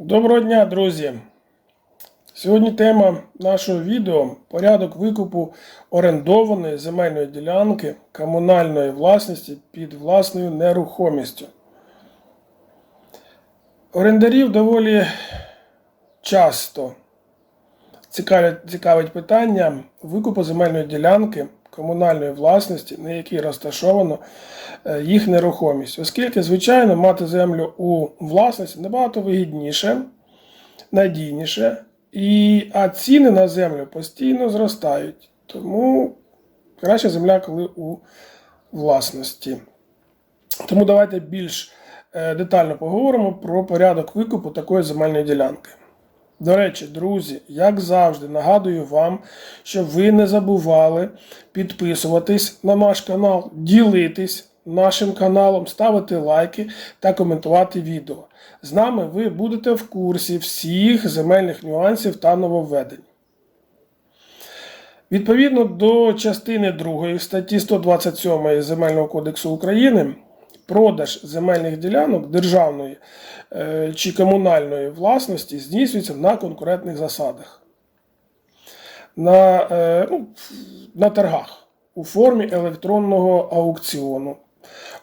Доброго дня, друзі! Сьогодні тема нашого відео порядок викупу орендованої земельної ділянки комунальної власності під власною нерухомістю. Орендарів доволі часто цікавить, питання викупу земельної ділянки комунальної власності, на якій розташовано е, їх нерухомість, оскільки, звичайно, мати землю у власності набагато вигідніше, надійніше, і, а ціни на землю постійно зростають. Тому краща земля, коли у власності. Тому давайте більш е, детально поговоримо про порядок викупу такої земельної ділянки. До речі, друзі, як завжди, нагадую вам, щоб ви не забували підписуватись на наш канал, ділитись нашим каналом, ставити лайки та коментувати відео. З нами ви будете в курсі всіх земельних нюансів та нововведень. Відповідно до частини 2 статті 127 Земельного кодексу України, продаж земельних ділянок державної е, чи комунальної власності здійснюється на конкурентних засадах, на, е, ну, на торгах у формі електронного аукціону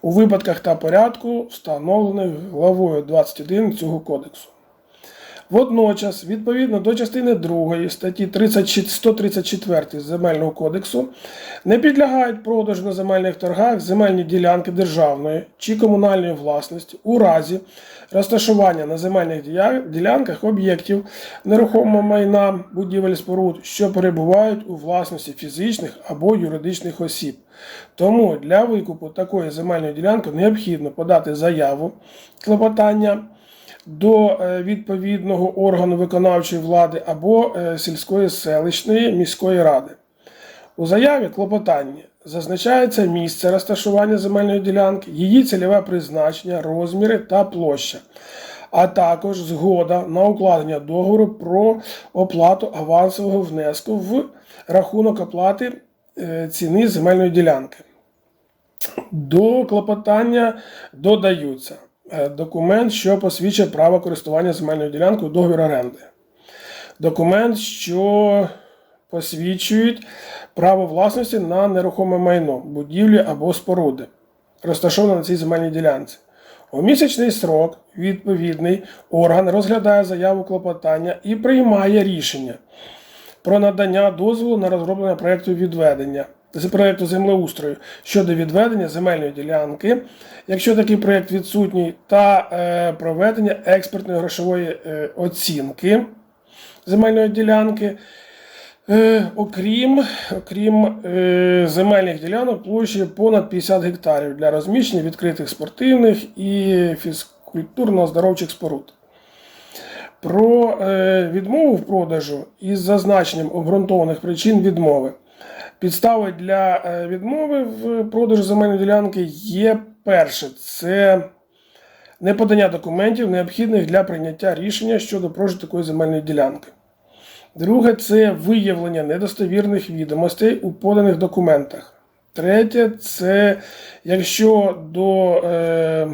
у випадках та порядку, встановлених главою 21 цього кодексу. Водночас, відповідно до частини 2 статті 30 134 Земельного кодексу, не підлягають продажу на земельних торгах земельні ділянки державної чи комунальної власності у разі розташування на земельних ділянках об'єктів нерухомого майна будівель споруд, що перебувають у власності фізичних або юридичних осіб. Тому для викупу такої земельної ділянки необхідно подати заяву клопотання до е, відповідного органу виконавчої влади або е, сільської селищної міської ради. У заяві клопотання зазначається місце розташування земельної ділянки, її цільове призначення, розміри та площа, а також згода на укладення договору про оплату авансового внеску в рахунок оплати е, ціни земельної ділянки. До клопотання додаються документ, що посвідчує право користування земельною ділянкою договір оренди. Документ, що посвідчують право власності на нерухоме майно, будівлі або споруди, розташоване на цій земельній ділянці. У місячний срок відповідний орган розглядає заяву клопотання і приймає рішення про надання дозволу на розроблення проєкту відведення з проєкту землеустрою щодо відведення земельної ділянки, якщо такий проєкт відсутній, та е, проведення експертної грошової е, оцінки земельної ділянки. Е, окрім окрім земельних ділянок площею понад 50 гектарів для розміщення відкритих спортивних і фізкультурно-оздоровчих споруд. Про відмову в продажу із зазначенням обґрунтованих причин відмови. Підстави для е, відмови в продажу земельної ділянки є перше це неподання документів, необхідних для прийняття рішення щодо продажу такої земельної ділянки. Друге це виявлення недостовірних відомостей у поданих документах. Третє це якщо до. Е,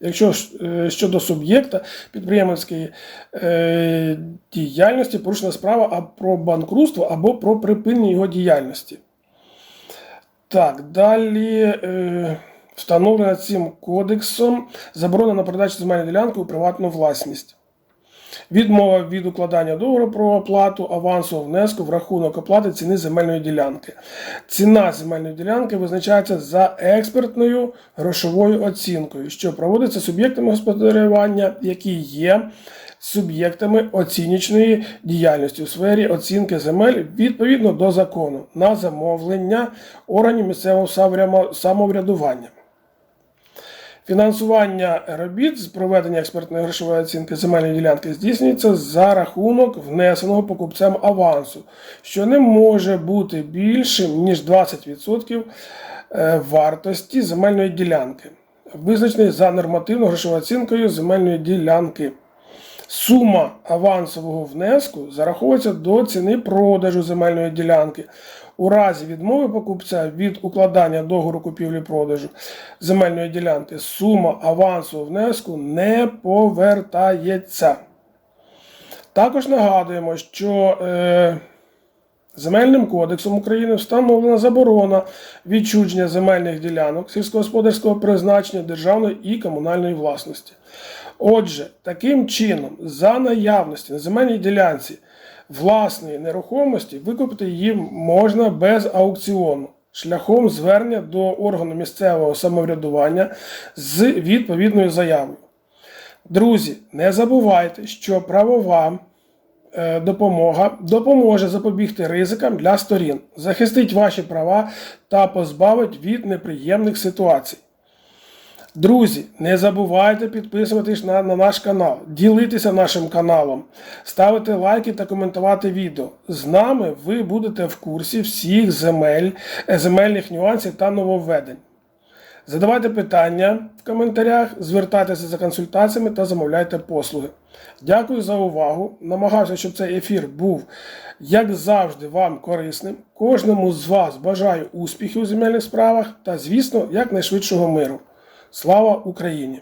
Якщо е, щодо суб'єкта підприємницької е, діяльності порушена справа про банкрутство або про припинення його діяльності. Так, далі е, встановлена цим кодексом заборона на передачу земельної ділянки у приватну власність. Відмова від укладання договору про оплату авансового внеску в рахунок оплати ціни земельної ділянки. Ціна земельної ділянки визначається за експертною грошовою оцінкою, що проводиться суб'єктами господарювання, які є суб'єктами оцінічної діяльності у сфері оцінки земель відповідно до закону на замовлення органів місцевого самоврядування. Фінансування робіт з проведення експертної грошової оцінки земельної ділянки здійснюється за рахунок внесеного покупцем авансу, що не може бути більшим ніж 20% е, вартості земельної ділянки, визначений за нормативно грошовою оцінкою земельної ділянки. Сума авансового внеску зараховується до ціни продажу земельної ділянки. У разі відмови покупця від укладання договору купівлі-продажу земельної ділянки сума авансового внеску не повертається. Також нагадуємо, що е, Земельним кодексом України встановлена заборона відчуження земельних ділянок сільськогосподарського призначення державної і комунальної власності. Отже, таким чином, за наявності на земельній ділянці власної нерухомості викупити її можна без аукціону шляхом звернення до органу місцевого самоврядування з відповідною заявою. Друзі, не забувайте, що правова е, допомога допоможе запобігти ризикам для сторін, захистить ваші права та позбавить від неприємних ситуацій. Друзі, не забувайте підписуватись на, на наш канал, ділитися нашим каналом, ставити лайки та коментувати відео. З нами ви будете в курсі всіх земель, е, земельних нюансів та нововведень. Задавайте питання в коментарях, звертайтеся за консультаціями та замовляйте послуги. Дякую за увагу. Намагався, щоб цей ефір був, як завжди, вам корисним. Кожному з вас бажаю успіхів у земельних справах та, звісно, якнайшвидшого миру. Слава Україні!